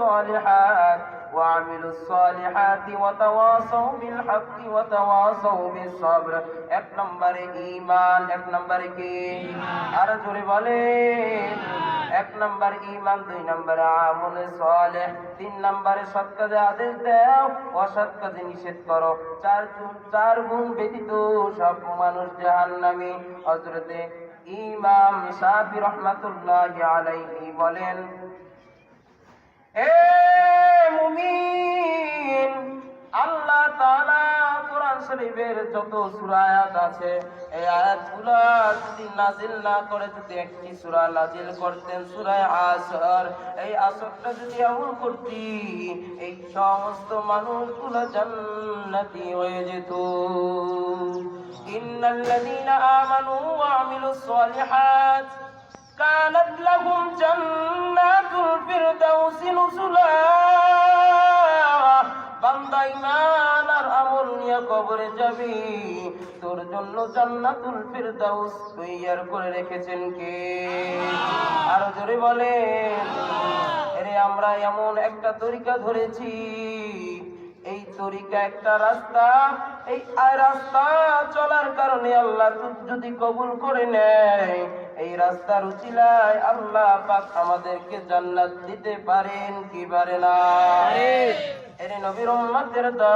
الصالحات وعملوا الصالحات وتواصوا بالحق وتواصوا بالصبر এক নম্বরে ঈমান এক নম্বরে কি আর জোরে বলেন এক নম্বর ঈমান দুই নম্বরে আমলে সালেহ তিন নম্বরে সৎ কাজে আদেশ দাও অসৎ কাজে নিষেধ করো চার গুণ চার গুণ ব্যতীত সব মানুষ জাহান্নামী হযরতে ইমাম শাফি রহমাতুল্লাহ আলাইহি বলেন শরীফের যত সূরা আয়াত আছে এই আয়াতগুলো যদি নাজিল না করে যদি একটি সূরা নাজিল করতেন সূরা আসর এই আসরটা যদি আমল করতি এই সমস্ত মানুষগুলো জান্নাতি হয়ে যেত ইন্নাল্লাযীনা আমানু ওয়া আমিলুস সালিহাত كانت لهم جنات الفردوس نزلا বান্দা ইমান আর আমল নিয়ে কবরে যাবি। তোর জন্য জান্নাতুল ফিরদাউস তৈয়ার করে রেখেছেন কে? আরও জোরে বলেন। এরে আমরা এমন একটা তরিকা ধরেছি। এই তরিকা একটা রাস্তা এই আর রাস্তা চলার কারণে আল্লাহ তুই যদি কবুল করে নেয় এই রাস্তার উচিলায় আল্লাহ পাক আমাদেরকে জান্নাত দিতে পারেন কি পারে না? এর নবীর উম্মতের